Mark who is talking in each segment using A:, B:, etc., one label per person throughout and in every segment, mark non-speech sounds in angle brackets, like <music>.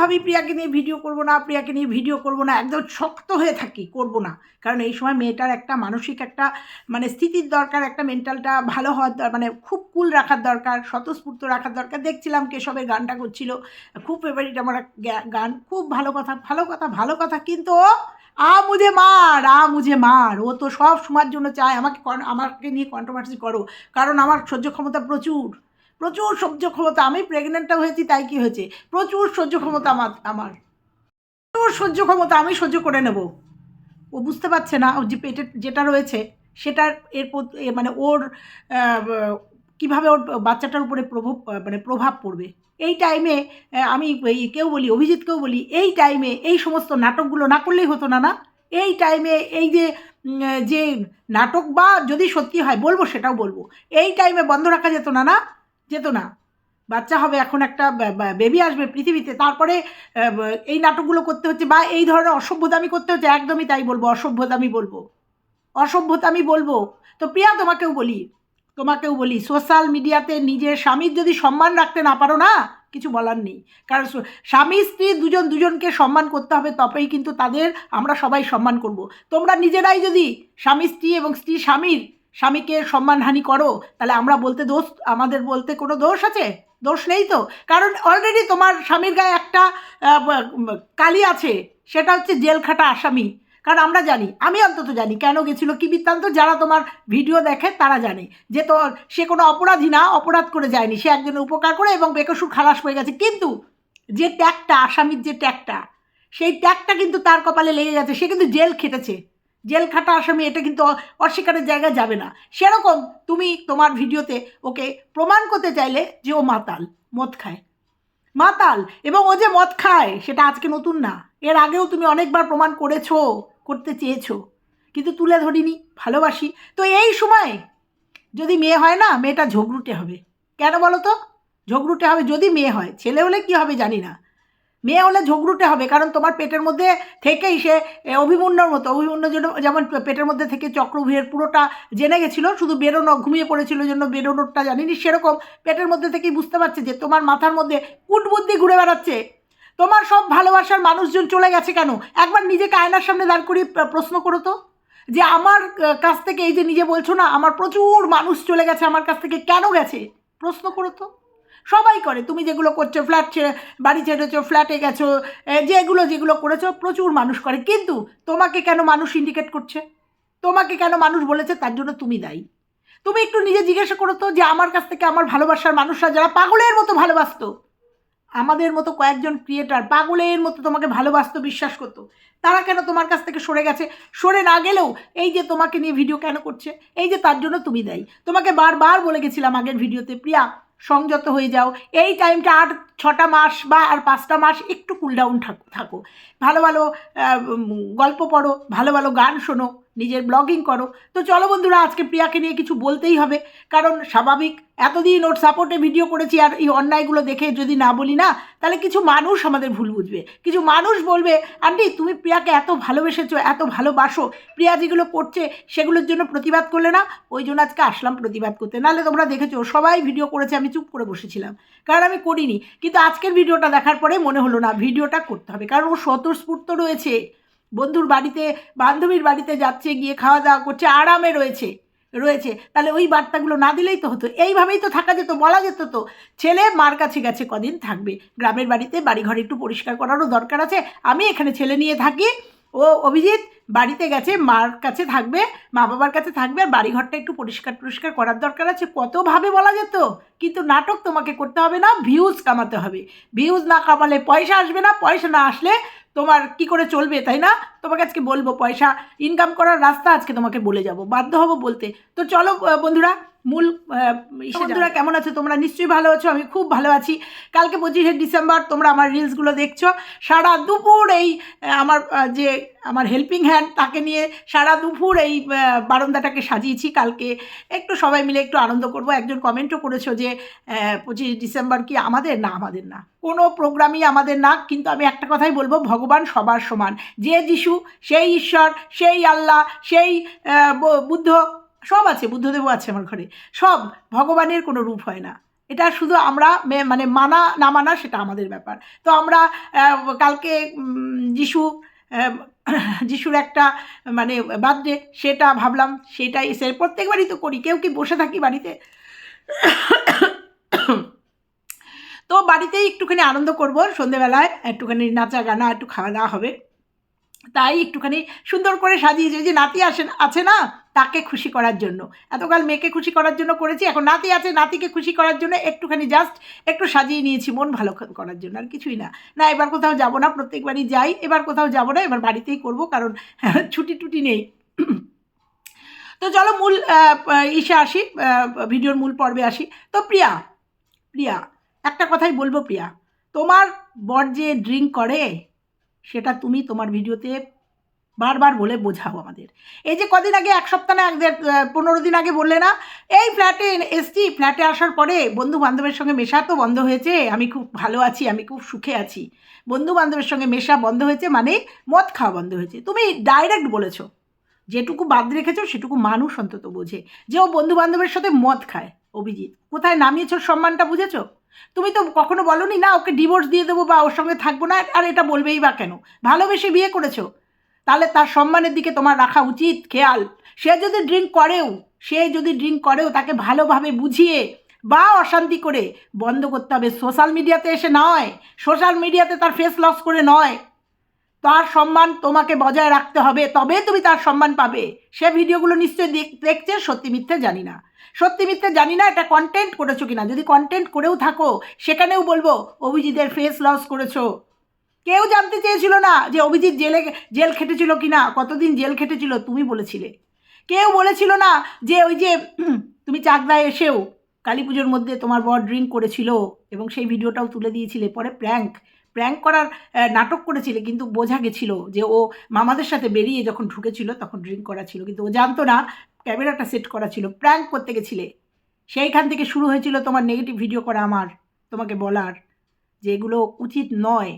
A: ভাবি প্রিয়াকে নিয়ে ভিডিও করব না, প্রিয়াকে নিয়ে ভিডিও করব না, একদম শক্ত হয়ে থাকি, করব না। কারণ এই সময় মেয়েটার একটা মানসিক একটা মানে স্থিতির দরকার, একটা মেন্টালটা ভালো হওয়ার দরকার মানে খুব কুল রাখার দরকার, স্বতঃস্ফূর্ত রাখার দরকার। দেখছিলাম কেশবের গানটা করছিল, খুব ফেভারিট আমার গান, খুব ভালো কথা ভালো কথা ভালো কথা, কিন্তু আ মুঝে মার, আ মুঝে মার, ও তো সব সময়ের জন্য চায়, আমাকে আমাকে নিয়ে কন্ট্রোভার্সি করো, কারণ আমার সহ্য ক্ষমতা প্রচুর। প্রচুর সহ্য ক্ষমতা, আমি প্রেগনেন্টটা হয়েছি, তাই কি হয়েছে? প্রচুর সহ্য ক্ষমতা আমার আমার। প্রচুর সহ্য ক্ষমতা আমি সহ্য করে নেব। ও বুঝতে পারছে না ওর যে পেটের, যেটা রয়েছে, সেটার এর মানে ওর কীভাবে ওর বাচ্চাটার উপরে প্রভাব মানে প্রভাব পড়বে। এই টাইমে আমি কেউ বলি অভিজিৎকেও বলি, এই টাইমে এই সমস্ত নাটকগুলো না করলেই হতো না না। এই টাইমে এই যে যে নাটক বা যদি সত্যি হয়, বলব সেটাও বলব। এই টাইমে বন্ধ রাখা যেত না না যেত না বাচ্চা হবে, এখন একটা বেবি আসবে পৃথিবীতে, তারপরে এই নাটকগুলো করতে হচ্ছে বা এই ধরনের অসভ্যতামি করতে হচ্ছে, একদমই তাই বলব, অসভ্যতামি বলব। অসভ্যতামি বলব। তো প্রিয়া, তোমাকেও বলি তোমাকেও বলি সোশ্যাল মিডিয়াতে নিজের স্বামীর যদি সম্মান রাখতে না পারো না, কিছু বলার নেই। কারণ স্বামী, স্ত্রী দুজন দুজনকে সম্মান করতে হবে, তবেই কিন্তু তাদের আমরা সবাই সম্মান করব। তোমরা নিজেরাই যদি স্বামী, স্ত্রী এবং স্ত্রী স্বামীর স্বামীকে সম্মানহানি করো, তাহলে আমরা বলতে দোষ, আমাদের বলতে কোনো দোষ আছে? দোষ নেই তো? কারণ অলরেডি তোমার স্বামীর গায়ে একটা কালি আছে, সেটা হচ্ছে জেল খাটা আসামি। কারণ আমরা জানি, আমি অন্তত জানি, কেন গেছিল, কি বৃত্তান্ত, যারা তোমার ভিডিও দেখে তারা জানে। যে তো, সে কোনো অপরাধী না, অপরাধ করে যায়নি, সে একজনের উপকার করে এবং বেকসুর খালাস হয়ে গেছে। কিন্তু যে ট্যাগটা আসামির যে ট্যাগটা সেই ট্যাগটা কিন্তু তার কপালে লেগে গেছে, সে কিন্তু জেল খেটেছে। জেল খাটা আসামি, এটা কিন্তু অস্বীকারের জায়গায় যাবে না। সেরকম তুমি তোমার ভিডিওতে ওকে প্রমাণ করতে চাইলে যে ও মাতাল, মদ খায়। মাতাল, এবং ও যে মদ খায়, সেটা আজকে নতুন না। এর আগেও তুমি অনেকবার প্রমাণ করেছ, করতে চেয়েছো, কিন্তু তুলে ধরিনি, ভালোবাসি। তো এই সময় যদি মেয়ে হয় না, মেয়েটা ঝগড়ুটে হবে। কেন বলো তো? ঝগড়ুটে হবে যদি মেয়ে হয়। ছেলে হলে কি হবে জানি না। মেয়ে হলে ঝগড়ুটে হবে, কারণ তোমার পেটের মধ্যে থেকেই সে অভিমন্যুর মতো। অভিমন্যু যেন- যেমন পেটের মধ্যে থেকে চক্রভূহের পুরোটা জেনে গেছিল, শুধু বেরোনো, ঘুমিয়ে পড়েছিল জন্য বেরোনোরটা জানিনি, সেরকম পেটের মধ্যে থেকেই বুঝতে পারছে যে তোমার মাথার মধ্যে কুটবুদ্ধি ঘুরে বেড়াচ্ছে। তোমার সব ভালোবাসার মানুষজন চলে গেছে কেন? একবার নিজেকে আয়নার সামনে দাঁড় করিয়ে প্রশ্ন করো তো। যে আমার কাছ থেকে এই যে নিজে বলছো না, আমার প্রচুর মানুষ চলে গেছে, আমার কাছ থেকে কেন গেছে? প্রশ্ন করো তো। সবাই করে। তুমি যেগুলো করছ ফ্ল্যাট ছেড়ে বাড়ি ছেড়েছো ফ্ল্যাটে গেছো যেগুলো যেগুলো করেছ, প্রচুর মানুষ করে। কিন্তু তোমাকে কেন মানুষ ইন্ডিকেট করছে? তোমাকে কেন মানুষ বলেছে? তার জন্য তুমি দায়ী। তুমি একটু নিজে জিজ্ঞাসা করো তো যে আমার কাছ থেকে আমার ভালোবাসার মানুষরা যারা পাগলের মতো ভালোবাসতো, আমাদের মতো কয়েকজন ক্রিয়েটার পাগলের মতো তোমাকে ভালোবাসতো, বিশ্বাস করতো, তারা কেন তোমার কাছ থেকে সরে গেছে? সরে না গেলেও এই যে তোমাকে নিয়ে ভিডিও কেন করছে? এই যে তার জন্য তুমি দেয়। তোমাকে বারবার বলে গেছিলাম আগের ভিডিওতে প্রিয়া সংযত হয়ে যাও। এই টাইমটা আর ছটা মাস বা আর পাঁচটা মাস একটু কুলডাউন থাকো ভালো ভালো গল্প পড়ো, ভালো ভালো গান শোনো। নিজের ব্লগিং করো। তো চলো বন্ধুরা, আজকে প্রিয়াকে নিয়ে কিছু বলতেই হবে। কারণ স্বাভাবিক, এতদিন ওর সাপোর্টে ভিডিও করেছি আর এই অন্যায়গুলো দেখে যদি না বলি না, তাহলে কিছু মানুষ আমাদের ভুল বুঝবে। কিছু মানুষ বলবে, আন্টি, তুমি প্রিয়াকে এত ভালোবেসেছো, এত ভালোবাসো। প্রিয়া যেগুলো করছে, সেগুলোর জন্য প্রতিবাদ করলে না? ওই জন্য আজকে আসলাম প্রতিবাদ করতে। নাহলে তোমরা দেখেছ, সবাই ভিডিও করেছে, আমি চুপ করে বসেছিলাম। কারণ আমি করিনি। কিন্তু আজকের ভিডিওটা দেখার পরে মনে হলো না ভিডিওটা করতে হবে। কারণ ও স্বতঃস্ফূর্ত রয়েছে। বন্ধুর বাড়িতে, বান্ধবীর বাড়িতে যাচ্ছে, গিয়ে খাওয়া দাওয়া করছে, আরামে রয়েছে রয়েছে। তাহলে ওই বার্তাগুলো না দিলেই তো হতো। এইভাবেই তো থাকা যেত, বলা যেত তো। ছেলে মার কাছে গেছে, কদিন থাকবে। গ্রামের বাড়িতে বাড়িঘর একটু পরিষ্কার করারও দরকার আছে। আমি এখানে ছেলে নিয়ে থাকি। ও অভিজিৎ বাড়িতে গেছে, মার কাছে থাকবে, মা বাবার কাছে থাকবে, আর বাড়িঘরটা একটু পরিষ্কার পরিষ্কার করার দরকার আছে। কতভাবে বলা যেত, কিন্তু নাটক তোমাকে করতে হবে না ভিউজ কামাতে হবে। ভিউজ না কামালে পয়সা আসবে না, পয়সা না আসলে তোমার কি করে চলবে, তাই না? তোমাকে আজকে বলব পয়সা। ইনকাম করার রাস্তা আজকে তোমাকে বলে যাব। বাধ্য হব বলতে। তো চলো বন্ধুরা মূল বন্ধুরা কেমন আছো? তোমরা নিশ্চয়ই ভালো আছো আমি খুব ভালো আছি। কালকে পঁচিশে ডিসেম্বর তোমরা আমার রিলসগুলো দেখছ। সারা দুপুর এই আমার যে আমার হেল্পিং হ্যান্ড তাকে নিয়ে সারা দুপুর এই বারান্দাটাকে সাজিয়েছি কালকে। একটু সবাই মিলে একটু আনন্দ করব। একজন কমেন্টও করেছ যে পঁচিশে ডিসেম্বর কি আমাদের? না আমাদের না। কোনো প্রোগ্রামই আমাদের না কিন্তু আমি একটা কথাই বলব ভগবান সবার সমান। যে যিশু সেই ঈশ্বর সেই আল্লাহ সেই বুদ্ধ সব আছে, বুদ্ধদেবও আছে আমার ঘরে। সব ভগবানের কোনো রূপ হয় না। এটা শুধু আমরা মানে মানা, না মানা সেটা আমাদের ব্যাপার। তো আমরা কালকে যিশু <coughs> যিশুর একটা মানে বার্থডে, সেটা ভাবলাম, সেটাই সে প্রত্যেকবারই তো করি, কেউ কি বসে থাকি বাড়িতে? <coughs> তো বাড়িতেই একটুখানি আনন্দ করব সন্ধেবেলায়, একটুখানি নাচা গানা একটু খাওয়া দাওয়া হবে। তাই একটুখানি সুন্দর করে সাজিয়েছে যে নাতি আসে, আছে না? তাকে খুশি করার জন্য। এতকাল মেয়েকে খুশি করার জন্য করেছি, এখন নাতি আছে, নাতিকে খুশি করার জন্য একটুখানি জাস্ট একটু সাজিয়ে নিয়েছি, মন ভালো করার জন্য, আর কিছুই না। না, এবার কোথাও যাব না, প্রত্যেকবারই যাই, এবার কোথাও যাব না, এবার বাড়িতেই করব, কারণ <laughs> ছুটি টুটি নেই। তো চলো মূল ইসে আসি ভিডিওর মূল পর্বে আসি। তো প্রিয়া প্রিয়া, একটা কথাই বলব প্রিয়া, তোমার বর যে ড্রিঙ্ক করে, সেটা তুমি তোমার ভিডিওতে বারবার বলে বোঝাও আমাদের। এই যে কদিন আগে, এক সপ্তাহ না, এক পনেরো দিন আগে বললে না, এই ফ্ল্যাটে এসছি, ফ্ল্যাটে আসার পরে বন্ধু বান্ধবের সঙ্গে মেশা তো বন্ধ হয়েছে, আমি খুব ভালো আছি, আমি খুব সুখে আছি। বন্ধু বান্ধবের সঙ্গে মেশা বন্ধ হয়েছে মানে মদ খাওয়া বন্ধ হয়েছে। তুমি ডাইরেক্ট বলেছ, যেটুকু বাদ রেখেছো সেটুকু মানুষ অন্তত বোঝে, যে ও বন্ধু বান্ধবের সাথে মদ খায়। অভিজিৎ, কোথায় নামিয়েছো সম্মানটা বুঝেছ? তুমি তো কখনো বলনি না, ওকে ডিভোর্স দিয়ে দেবো বা ওর সঙ্গে থাকব না, আর এটা বলবেই বা কেন? ভালোবেসে বিয়ে করেছ তাহলে তার সম্মানের দিকে তোমার রাখা উচিত, খেয়াল। সে যদি ড্রিঙ্ক করেও, সে যদি ড্রিঙ্ক করেও তাকে ভালোভাবে বুঝিয়ে বা অশান্তি করে, বন্ধ করতে হবে। সোশ্যাল মিডিয়াতে এসে নয় সোশ্যাল মিডিয়াতে তার ফেস লস করে নয়। তার সম্মান তোমাকে বজায় রাখতে হবে, তবে তুমি তার সম্মান পাবে। সে ভিডিওগুলো নিশ্চয়ই দেখ- দেখছে, সত্যি মিথ্যে জানি না। সত্যি মিথ্যে জানি না, এটা কন্টেন্ট করেছ কিনা। যদি কন্টেন্ট করেও থাকো, সেখানেও বলব, অভিজিতের ফেস লস করেছ। কেউ জানতে চেয়েছিল না যে অভিজিৎ জেলে, জেল খেটেছিল কি না কতদিন জেল খেটেছিল, তুমি বলেছিলে। কেউ বলেছিল না যে ওই যে তুমি চাকদায় এসেও কালী পুজোর মধ্যে তোমার বর ড্রিঙ্ক করেছিল এবং সেই ভিডিওটাও তুলে দিয়েছিলে, পরে প্র্যাঙ্ক প্র্যাঙ্ক করার নাটক করেছিলে, কিন্তু বোঝা গেছিল যে ও মামাদের সাথে বেরিয়ে যখন ঢুকেছিল তখন ড্রিঙ্ক করা ছিল, কিন্তু ও জানতো না, ক্যামেরাটা সেট করা ছিল, প্র্যাঙ্ক করতে গেছিলে। সেইখান থেকে শুরু হয়েছিল তোমার নেগেটিভ ভিডিও করা আমার, তোমাকে বলার, যে এগুলো উচিত নয়।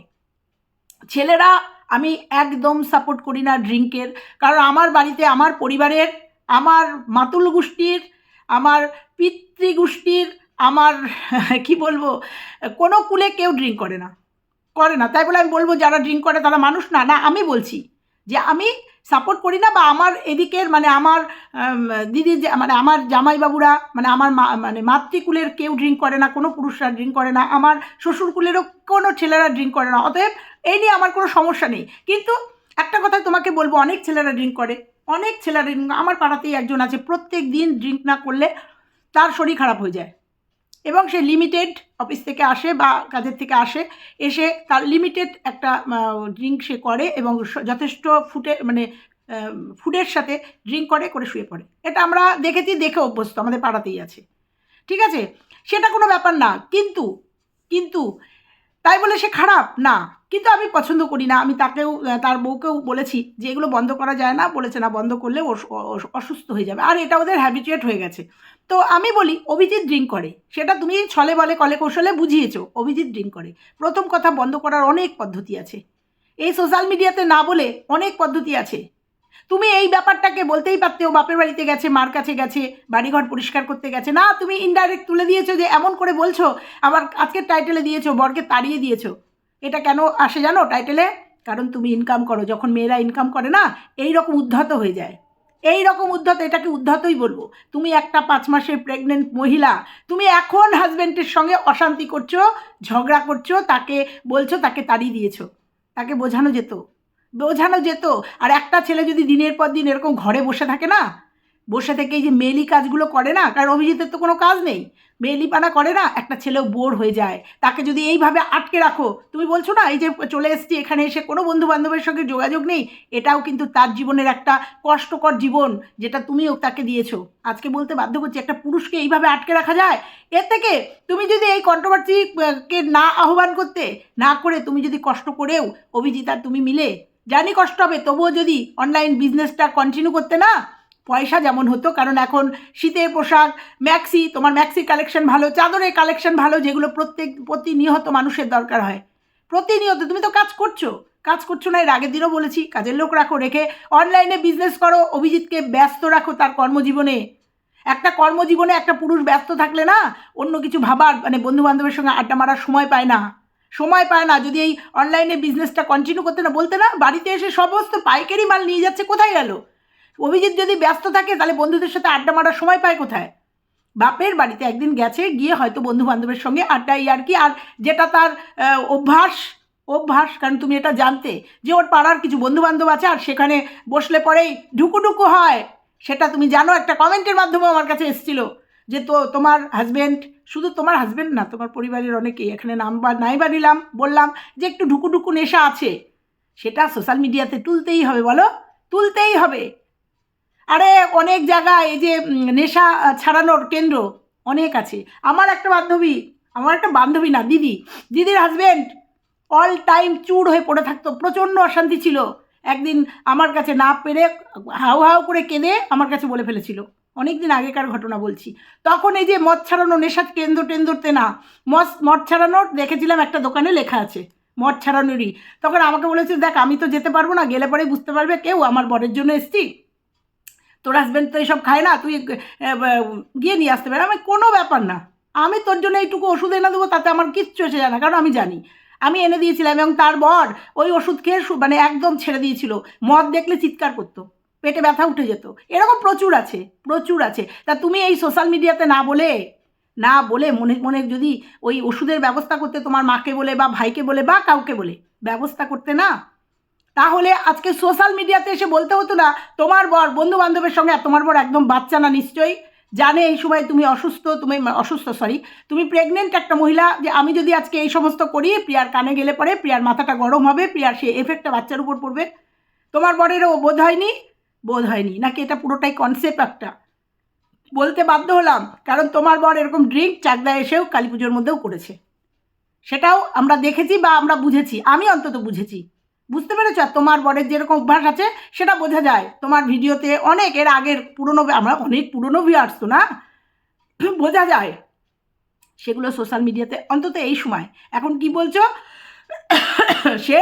A: ছেলেরা আমি একদম সাপোর্ট করি না ড্রিঙ্কের। কারণ আমার বাড়িতে আমার পরিবারের, আমার মাতুল গোষ্ঠীর, আমার পিতৃ গোষ্ঠীর, আমার <laughs> কি বলব, কোনো কুলে কেউ ড্রিঙ্ক করে না। করে না। তাই বলে আমি বলব, যারা ড্রিঙ্ক করে তারা মানুষ না। না, আমি বলছি যে আমি সাপোর্ট করি না বা আমার এদিকের মানে আমার দিদি মানে আমার জামাইবাবুরা মানে আমার মানে মাতৃকুলের কেউ ড্রিঙ্ক করে না, কোনো পুরুষরা ড্রিঙ্ক করে না, আমার শ্বশুরকুলেরও কোনো ছেলেরা ড্রিঙ্ক করে না। অতএব এই নিয়ে আমার কোনো সমস্যা নেই। কিন্তু একটা কথা তোমাকে বলব, অনেক ছেলেরা ড্রিঙ্ক করে। অনেক ছেলেরা আমার পাড়াতেই একজন আছে, প্রত্যেক দিন ড্রিঙ্ক না করলে তার শরীর খারাপ হয়ে যায়। এবং সে লিমিটেড অফিস থেকে আসে বা কাজের থেকে আসে, এসে তার লিমিটেড একটা ড্রিঙ্ক সে করে এবং যথেষ্ট ফুটে মানে ফুডের সাথে ড্রিঙ্ক করে করে শুয়ে পড়ে। এটা আমরা দেখেছি, দেখে অভ্যস্ত, আমাদের পাড়াতেই আছে। ঠিক আছে? সেটা কোনো ব্যাপার না। কিন্তু কিন্তু তাই বলে সে খারাপ? না। কিন্তু আমি পছন্দ করি না। আমি তাকেও, তার বউকেও বলেছি যে এগুলো বন্ধ করা যায় না। বলেছে না, বন্ধ করলে অসুস্থ হয়ে যাবে। আর এটা ওদের হ্যাবিচুয়েট হয়ে গেছে। তো আমি বলি, অভিজিৎ ড্রিঙ্ক করে। সেটা তুমি ছলে বলে, কলে কৌশলে বুঝিয়েছ। অভিজিৎ ড্রিঙ্ক করে। প্রথম কথা, বন্ধ করার অনেক পদ্ধতি আছে। এই সোশ্যাল মিডিয়াতে না বলে অনেক পদ্ধতি আছে। তুমি এই ব্যাপারটাকে বলতেই পারতে বাপের বাড়িতে গেছে, মার কাছে গেছে, বাড়িঘর পরিষ্কার করতে গেছে। না, তুমি ইনডাইরেক্ট তুলে দিয়েছ যে এমন করে বলছো, আবার আজকের টাইটেলে দিয়েছ, বরকে তাড়িয়ে দিয়েছ। এটা কেন আসে জানো টাইটেলে কারণ তুমি ইনকাম করো, যখন মেয়েরা ইনকাম করে না এই রকম উদ্ধত হয়ে যায়। এই রকম উদ্ধত, এটাকে উদ্ধতই বলব। তুমি একটা পাঁচ মাসের প্রেগনেন্ট মহিলা, তুমি এখন হাজব্যান্ডের সঙ্গে অশান্তি করছ, ঝগড়া করছ, তাকে বলছো, তাকে তাড়িয়ে দিয়েছ। তাকে বোঝানো যেত। বোঝানো যেত। আর একটা ছেলে যদি দিনের পর দিন এরকম ঘরে বসে থাকে না, বসে থেকে এই যে মেলি কাজগুলো করে না, কারণ অভিজিতের তো কোনো কাজ নেই। মেলিপানা করে না, একটা ছেলেও বোর হয়ে যায়। তাকে যদি এইভাবে আটকে রাখো, তুমি বলছো না, এই যে চলে এসছি, এখানে এসে কোনো বন্ধু বান্ধবের সঙ্গে যোগাযোগ নেই, এটাও কিন্তু তার জীবনের একটা কষ্টকর জীবন, যেটা তুমিও তাকে দিয়েছ। আজকে বলতে বাধ্য করছি, একটা পুরুষকে এইভাবে আটকে রাখা যায়? এর থেকে তুমি যদি এই কন্ট্রোভার্সি কে না আহ্বান করতে, না করে তুমি যদি কষ্ট করেও অভিজিৎ আর তুমি মিলে জানি কষ্ট হবে, তবুও যদি অনলাইন বিজনেসটা কন্টিনিউ করতে না, পয়সা যেমন হতো, কারণ এখন শীতের পোশাক ম্যাক্সি তোমার ম্যাক্সি কালেকশন ভালো, চাদরের কালেকশন ভালো, যেগুলো প্রত্যেক, প্রতিনিয়ত মানুষের দরকার হয়। প্রতিনিয়ত, তুমি তো কাজ করছ কাজ করছ না, এর আগের দিনও বলেছি, কাজের লোক রাখো, রেখে অনলাইনে বিজনেস করো, অভিজিৎকে ব্যস্ত রাখো তার কর্মজীবনে। একটা কর্মজীবনে একটা পুরুষ ব্যস্ত থাকলে না, অন্য কিছু ভাবার মানে বন্ধু বান্ধবের সঙ্গে আড্ডা মারার সময় পায় না। সময় পায় না। যদি এই অনলাইনে বিজনেসটা কন্টিনিউ করতে না, বলতে না, বাড়িতে এসে সমস্ত পাইকারি মাল নিয়ে যাচ্ছে, কোথায় গেল? অভিজিৎ যদি ব্যস্ত থাকে, তাহলে বন্ধুদের সাথে আড্ডা মারার সময় পায় কোথায়? বাপের বাড়িতে একদিন গেছে, গিয়ে হয়তো বন্ধু বান্ধবের সঙ্গে আড্ডা আর কি। আর যেটা তার অভ্যাস অভ্যাস, কারণ তুমি এটা জানতে যে ওর পাড়ার কিছু বন্ধু বান্ধব আছে, আর সেখানে বসলে পরেই ঢুকুঢুকু হয়। সেটা তুমি জানো, একটা কমেন্টের মাধ্যমে আমার কাছে এসেছিল। যে তো তোমার হাজব্যান্ড শুধু তোমার হাজব্যান্ড না, তোমার পরিবারের অনেকেই, এখানে নাম বা, নাই বা নিলাম, বললাম যে একটু ঢুকু ঢুকুঢুকু নেশা আছে, সেটা সোশ্যাল মিডিয়াতে তুলতেই হবে, বলো? তুলতেই হবে। আরে, অনেক জায়গায় এই যে নেশা ছাড়ানোর কেন্দ্র অনেক আছে। আমার একটা বান্ধবী, আমার একটা বান্ধবী না, দিদি, দিদির হাজব্যান্ড অল টাইম চুর হয়ে পড়ে থাকতো, প্রচণ্ড অশান্তি ছিল। একদিন আমার কাছে না পেরে হাউ হাউ করে কেঁদে আমার কাছে বলে ফেলেছিল। অনেক দিন আগেকার ঘটনা বলছি। তখন এই যে মদ ছাড়ানো নেশার কেন্দ্র টেন্দ্রতে না, মদ মদ ছাড়ানোর দেখেছিলাম একটা দোকানে লেখা আছে, মদ ছাড়ানোরই। তখন আমাকে বলেছে, দেখ, আমি তো যেতে পারব না, গেলে পরেই বুঝতে পারবে কেউ, আমার বরের জন্য এসছি। তোর হাজব্যান্ড তো এইসব খায় না, তুই গিয়ে নিয়ে আসতে পারে। আমি, কোনো ব্যাপার না, আমি তোর জন্য এইটুকু ওষুধ এনে দেবো, তাতে আমার কিচ্ছু এসে যায় না, কারণ আমি জানি। আমি এনে দিয়েছিলাম এবং তার বর ওই ওষুধ খেয়ে মানে একদম ছেড়ে দিয়েছিল। মদ দেখলে চিৎকার করতো। পেটে ব্যথা উঠে যেত। এরকম প্রচুর আছে প্রচুর আছে। তা তুমি এই সোশ্যাল মিডিয়াতে না বলে না বলে মনে মনে যদি ওই ওষুধের ব্যবস্থা করতে তোমার মাকে বলে বা ভাইকে বলে বা কাউকে বলে, ব্যবস্থা করতে না, তাহলে আজকে সোশ্যাল মিডিয়াতে এসে বলতে হতো না, তোমার বর বন্ধু বান্ধবের সঙ্গে, তোমার বর একদম বাচ্চা না নিশ্চয়ই, জানে এই সময় তুমি অসুস্থ তুমি অসুস্থ সরি তুমি প্রেগনেন্ট একটা মহিলা, যে আমি যদি আজকে এই সমস্ত করি, প্রিয়ার কানে গেলে পরে, প্রিয়ার মাথাটা গরম হবে, প্রিয়ার সে এফেক্টটা বাচ্চার উপর পড়বে। তোমার বরেরও বোধ হয়নি বোধ হয়নি। নাকি এটা পুরোটাই কনসেপ্ট একটা? বলতে বাধ্য হলাম, কারণ তোমার বর এরকম ড্রিঙ্ক চাকদা এসেও কালী পুজোর মধ্যেও করেছে। সেটাও আমরা দেখেছি বা আমরা বুঝেছি। আমি অন্তত বুঝেছি। বুঝতে পেরেছ? আর তোমার বরের যেরকম অভ্যাস আছে, সেটা বোঝা যায়। তোমার ভিডিওতে অনেক, এর আগের পুরনো, আমরা অনেক পুরনো ভিউয়ার্স তো না? <clears throat> বোঝা যায়। সেগুলো সোশ্যাল মিডিয়াতে অন্তত এই সময়। এখন কি বলছো? <coughs> সে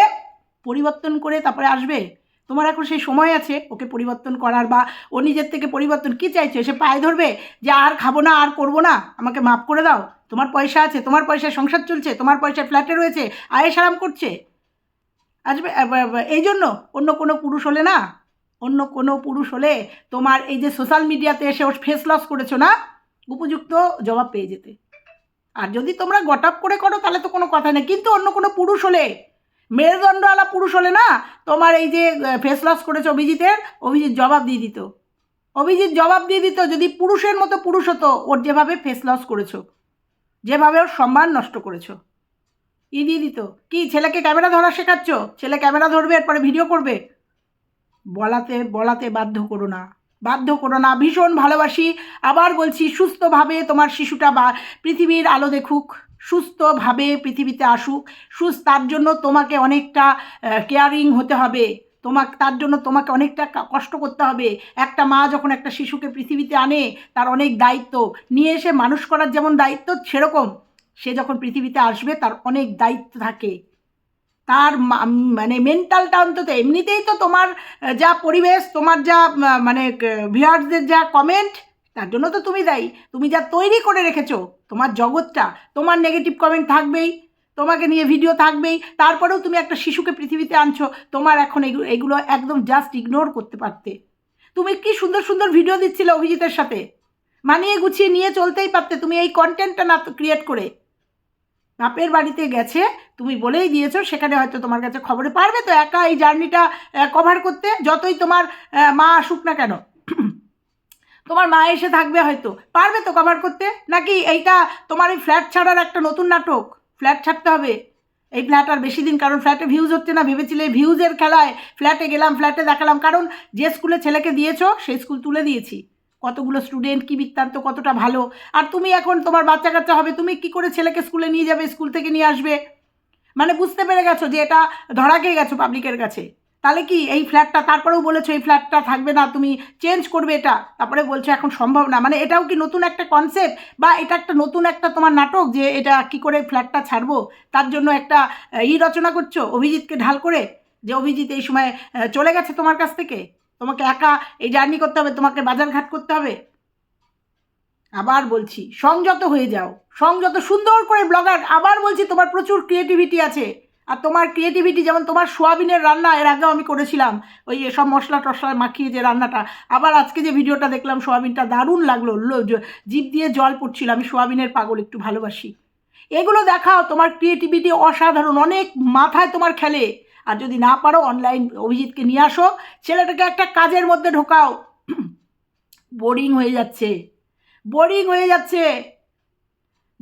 A: পরিবর্তন করে তারপরে আসবে? তোমার এখন সেই সময় আছে, ওকে পরিবর্তন করার বা ও নিজের থেকে পরিবর্তন কি চাইছে? সে পায়ে ধরবে যে আর খাব না, আর করব না? আমাকে মাফ করে দাও। তোমার পয়সা আছে, তোমার পয়সায় সংসার চলছে, তোমার পয়সায় ফ্ল্যাটে রয়েছে আয়েস আরাম করছে। আসবে এই জন্য অন্য কোনো পুরুষ হলে না? অন্য কোনো পুরুষ হলে তোমার এই যে সোশ্যাল মিডিয়াতে এসে ওর ফেস লস করেছ না? উপযুক্ত জবাব পেয়ে যেতে। আর যদি তোমরা গটাপ করে করো, তাহলে তো কোনো কথা নেই। কিন্তু অন্য কোনো পুরুষ হলে মেরুদণ্ডওয়ালা পুরুষ হলে না তোমার এই যে ফেস লস করেছে অভিজিতের, অভিজিৎ জবাব দিয়ে দিত। অভিজিৎ জবাব দিয়ে দিত, যদি পুরুষের মতো পুরুষ হতো, ওর যেভাবে ফেস লস করেছ, যেভাবে ওর সম্মান নষ্ট করেছ। ই দিয়ে দিত, কি, ছেলেকে ক্যামেরা ধরা শেখাচ্ছ? ছেলে ক্যামেরা ধরবে, এরপরে ভিডিও করবে? বলাতে বলাতে বাধ্য করো না। বাধ্য করো না, ভীষণ ভালোবাসি। আবার বলছি, সুস্থভাবে তোমার শিশুটা বা পৃথিবীর আলো দেখুক, সুস্থভাবে পৃথিবীতে আসুক সুস্থ তার জন্য তোমাকে অনেকটা কেয়ারিং হতে হবে। তোমাকে, তার জন্য তোমাকে অনেকটা কষ্ট করতে হবে। একটা মা যখন একটা শিশুকে পৃথিবীতে আনে, তার অনেক দায়িত্ব। নিয়ে এসে মানুষ করার যেমন দায়িত্ব, সেরকম। সে যখন পৃথিবীতে আসবে, তার অনেক দায়িত্ব থাকে। তার মানে মেন্টালটা অন্তত এমনিতেই তো তোমার যা পরিবেশ, তোমার যা মানে ভিউয়ার্সদের যা কমেন্ট তার জন্য তো তুমি দায়ী। তুমি যা তৈরি করে রেখেছো, তোমার জগৎটা, তোমার নেগেটিভ কমেন্ট থাকবেই, তোমাকে নিয়ে ভিডিও থাকবেই। তারপরেও তুমি একটা শিশুকে পৃথিবীতে আনছো, তোমার এখন এগুলো একদম জাস্ট ইগনোর করতে পারতে। তুমি কি সুন্দর সুন্দর ভিডিও দিচ্ছিলে অভিজিতের সাথে? মানিয়ে গুছিয়ে নিয়ে চলতেই পারতে, তুমি এই কন্টেন্টটা না ক্রিয়েট করে। বাপের বাড়িতে গেছে, তুমি বলেই দিয়েছ, সেখানে হয়তো তোমার কাছে খবরে পারবে তো একা এই জার্নিটা কভার করতে, যতই তোমার মা আসুক না কেন। তোমার মা এসে থাকবে হয়তো, পারবে তো কভার করতে? নাকি এইটা তোমার এই ফ্ল্যাট ছাড়ার একটা নতুন নাটক? ফ্ল্যাট ছাড়তে হবে। এই ফ্ল্যাট আর বেশি দিন, কারণ ফ্ল্যাটে ভিউজ হচ্ছে না, ভেবেছিলে ভিউজের খেলায় ফ্ল্যাটে গেলাম ফ্ল্যাটে দেখালাম, কারণ যে স্কুলে ছেলেকে দিয়েছ, সেই স্কুল তুলে দিয়েছি। কতগুলো স্টুডেন্ট কি বৃত্তান্ত, কতটা ভালো? আর তুমি এখন তোমার বাচ্চা কাচ্চা হবে, তুমি কি করে ছেলেকে স্কুলে নিয়ে যাবে স্কুল থেকে নিয়ে আসবে? মানে বুঝতে পেরে গেছো যে এটা ধরা খেয়ে গেছো পাবলিকের কাছে? তাহলে কি এই ফ্ল্যাটটা তারপরেও বলেছ এই ফ্ল্যাটটা থাকবে না, তুমি চেঞ্জ করবে এটা? তারপরে বলছো এখন সম্ভব না। মানে এটাও কি নতুন একটা কনসেপ্ট বা এটা একটা নতুন একটা তোমার নাটক যে এটা কি করে ফ্ল্যাটটা ছাড়বো? তার জন্য একটা ই রচনা করছ, অভিজিৎকে ঢাল করে? যে অভিজিৎ এই সময় চলে গেছে তোমার কাছ থেকে? তোমাকে একা এই জার্নি করতে হবে, তোমাকে বাজারঘাট করতে হবে। আবার বলছি, সংযত হয়ে যাও। সংযত সুন্দর করে ব্লগার আবার বলছি তোমার প্রচুর ক্রিয়েটিভিটি আছে। আর তোমার ক্রিয়েটিভিটি যেমন তোমার সোয়াবিনের রান্না, এর আগেও আমি করেছিলাম। ওই সব মশলা টশলা মাখিয়ে যে রান্নাটা। আবার আজকে যে ভিডিওটা দেখলাম, সোয়াবিনটা দারুণ লাগল। লো- জ- জিভ দিয়ে জল পড়ছিল। আমি সোয়াবিনের পাগল, একটু ভালোবাসি। এগুলো দেখাও, তোমার ক্রিয়েটিভিটি অসাধারণ। অনেক মাথায় তোমার খেলে। আর যদি না পারো অনলাইন অভিজিৎকে নিয়ে আসো। ছেলেটাকে একটা কাজের মধ্যে ঢোকাও। বোরিং হয়ে যাচ্ছে। বোরিং হয়ে যাচ্ছে।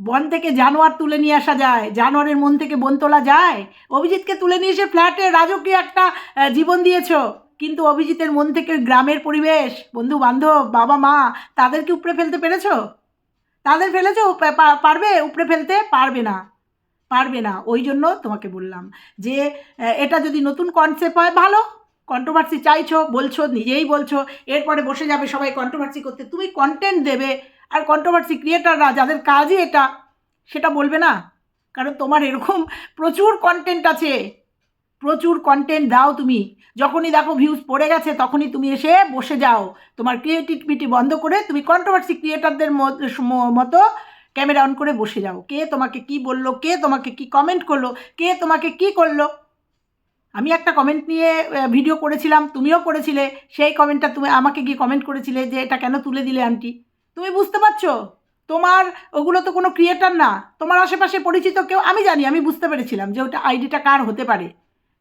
A: বন থেকে জানোয়ার তুলে নিয়ে আসা যায়। জানোয়ারের মন থেকে বন তোলা যায়। অভিজিৎকে তুলে নিয়ে এসে ফ্ল্যাটে রাজকীয় একটা জীবন দিয়েছ। কিন্তু অভিজিতের মন থেকে গ্রামের পরিবেশ বন্ধু বান্ধব বাবা মা তাদেরকে উপড়ে ফেলতে পেরেছ? তাদের ফেলেছো? পারবে? উপড়ে ফেলতে পারবে না। পারবে না, ওই জন্য তোমাকে বললাম যে এটা যদি নতুন কনসেপ্ট হয়, ভালো। কন্ট্রোভার্সি চাইছো, বলছো, নিজেই বলছো, এরপরে বসে যাবে সবাই কন্ট্রোভার্সি করতে। তুমি কন্টেন্ট দেবে, আর কন্ট্রোভার্সি ক্রিয়েটাররা যাদের কাজই এটা, সেটা বলবে না। কারণ তোমার এরকম প্রচুর কন্টেন্ট আছে। প্রচুর কন্টেন্ট দাও তুমি। যখনই দেখো ভিউজ পড়ে গেছে, তখনই তুমি এসে বসে যাও। তোমার ক্রিয়েটিভিটি বন্ধ করে তুমি কন্ট্রোভার্সি ক্রিয়েটারদের মতো ক্যামেরা অন করে বসে যাও। কে তোমাকে কি বলল? কে তোমাকে কি কমেন্ট করল? কে তোমাকে কি করল? আমি একটা কমেন্ট নিয়ে ভিডিও করেছিলাম, তুমিও করেছিলে। সেই কমেন্টটা তুমি আমাকে গিয়ে কমেন্ট করেছিলে যে, এটা কেন তুলে দিলে আন্টি তুমি বুঝতে পারছ? তোমার, ওগুলো তো কোনো ক্রিয়েটার না। তোমার আশেপাশে পরিচিত কেউ, আমি জানি, আমি বুঝতে পেরেছিলাম যে ওটা আইডিটা কার হতে পারে।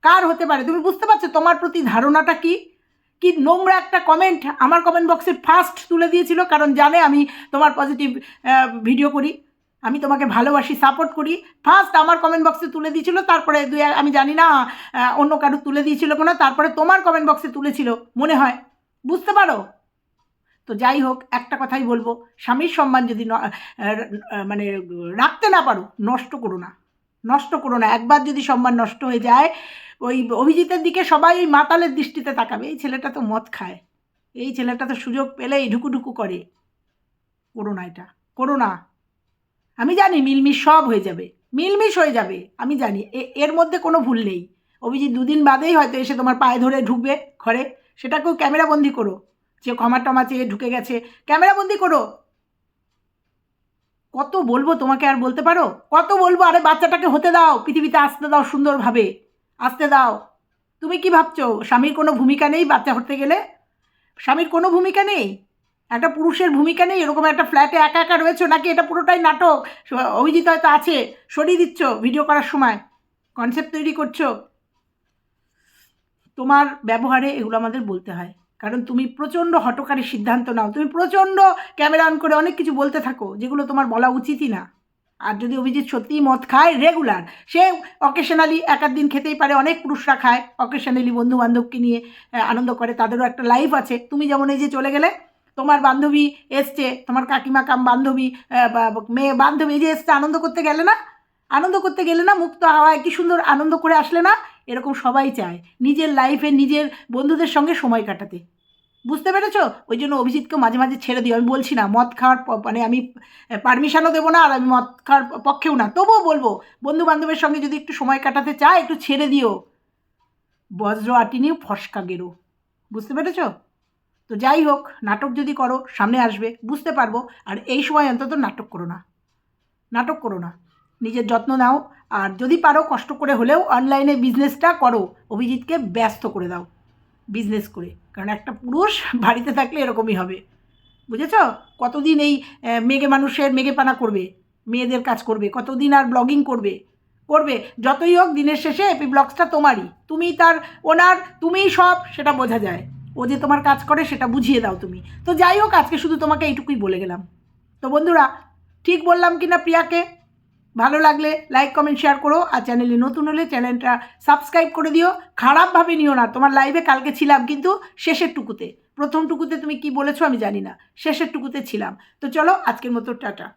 A: কার হতে পারে? তুমি বুঝতে পারছ তোমার প্রতি ধারণাটা কি? কি নোংরা একটা কমেন্ট আমার কমেন্ট বক্সে ফার্স্ট তুলে দিয়েছিল, কারণ জানে আমি তোমার পজিটিভ ভিডিও করি। আমি তোমাকে ভালোবাসি সাপোর্ট করি। ফার্স্ট আমার কমেন্ট বক্সে তুলে দিয়েছিল, তারপরে দুই আমি জানি না অন্য কারও তুলে দিয়েছিল কোনো, তারপরে তোমার কমেন্ট বক্সে তুলেছিল, মনে হয়। বুঝতে পারো? তো যাই হোক, একটা কথাই বলব, স্বামীর সম্মান যদি মানে রাখতে না পারো, নষ্ট করো না। নষ্ট করো না। একবার যদি সম্মান নষ্ট হয়ে যায় ওই অভিজিতের দিকে সবাই ওই মাতালের দৃষ্টিতে তাকাবে। এই ছেলেটা তো মদ খায়। এই ছেলেটা তো সুযোগ পেলেই ঢুকুঢুকু করে। করো না এটা করো না আমি জানি মিলমিশ সব হয়ে যাবে। মিলমিশ হয়ে যাবে, আমি জানি। এর মধ্যে কোনো ভুল নেই। অভিজিৎ দুদিন বাদেই হয়তো এসে তোমার পায়ে ধরে ঢুকবে ঘরে। সেটাকেও ক্যামেরাবন্দি করো। যে ক্ষমা টমা চেয়ে ঢুকে গেছে। ক্যামেরাবন্দি করো। কত বলব তোমাকে আর বলতে পারো? কত বলব? আরে বাচ্চাটাকে হতে দাও, পৃথিবীতে আসতে দাও সুন্দরভাবে। আসতে দাও। তুমি কি ভাবছ, স্বামীর কোনো ভূমিকা নেই বাচ্চা হতে গেলে? স্বামীর কোনো ভূমিকা নেই? একটা পুরুষের ভূমিকা নেই? এরকম একটা ফ্ল্যাটে একা একা রয়েছো নাকি? এটা পুরোটাই নাটক। অভিজিৎ হয়তো আছে, সরিয়ে দিচ্ছ ভিডিও করার সময়। কনসেপ্ট তৈরি করছ। তোমার ব্যবহারে এগুলো আমাদের বলতে হয়। কারণ তুমি প্রচণ্ড হটকারী সিদ্ধান্ত নাও। তুমি প্রচণ্ড ক্যামেরা অন করে অনেক কিছু বলতে থাকো, যেগুলো তোমার বলা উচিতই না। আর যদি অভিজিৎ সত্যিই মদ খায় রেগুলার সে অকেশনালি এক দিন খেতেই পারে, অনেক পুরুষরা খায় অকেশনালি বন্ধু বান্ধবকে নিয়ে আনন্দ করে, তাদেরও একটা লাইফ আছে। তুমি যেমন এই যে চলে গেলে, তোমার বান্ধবী এসছে, তোমার কাকিমা কাম বান্ধবী মেয়ে বান্ধবী, এই যে এসছে, আনন্দ করতে গেলে না? আনন্দ করতে গেলে না, মুক্ত হাওয়ায় কি সুন্দর আনন্দ করে আসলে না? এরকম সবাই চায়, নিজের লাইফে নিজের বন্ধুদের সঙ্গে সময় কাটাতে। বুঝতে পেরেছ? ওই জন্য অভিজিৎকে মাঝে মাঝে ছেড়ে দিও। আমি বলছি না, মদ খাওয়ার মানে আমি পারমিশনও দেবো না আর আমি মদ খাওয়ার পক্ষেও না। তবুও বলব বন্ধু বান্ধবের সঙ্গে যদি একটু সময় কাটাতে চায়, একটু ছেড়ে দিও। বজ্র আটিনিও ফসকা গেরো। বুঝতে পেরেছ? তো যাই হোক, নাটক যদি করো, সামনে আসবে, বুঝতে পারব। আর এই সময় অন্তত নাটক করো না। নাটক করো না। নিজের যত্ন নাও। আর যদি পারো, কষ্ট করে হলেও অনলাইনে বিজনেসটা করো। অভিজিৎকে ব্যস্ত করে দাও। বিজনেস করে। কারণ একটা পুরুষ বাড়িতে থাকলে এরকমই হবে। বুঝেছ? কতদিন এই মেঘে মানুষের মেঘেপানা করবে, মেয়েদের কাজ করবে, কতদিন আর ব্লগিং করবে করবে? যতই হোক দিনের শেষে এপি ব্লগসটা তোমারই। তুমি তার ওনার তুমিই সব, সেটা বোঝা যায়। ও যে তোমার কাজ করে, সেটা বুঝিয়ে দাও তুমি। তো যাই হোক, আজকে শুধু তোমাকে এইটুকুই বলে গেলাম। তো বন্ধুরা, ঠিক বললাম কি না প্রিয়াকে? ভালো লাগলে লাইক কমেন্ট শেয়ার করো। আর চ্যানেলে নতুন হলে চ্যানেলটা সাবস্ক্রাইব করে দিও। খারাপভাবে নিও না, তোমার লাইভে কালকে ছিলাম কিন্তু শেষের টুকুতে প্রথম টুকুতে তুমি কি বলেছ আমি জানি না শেষের টুকুতে ছিলাম। তো চলো আজকের মতো, টাটা।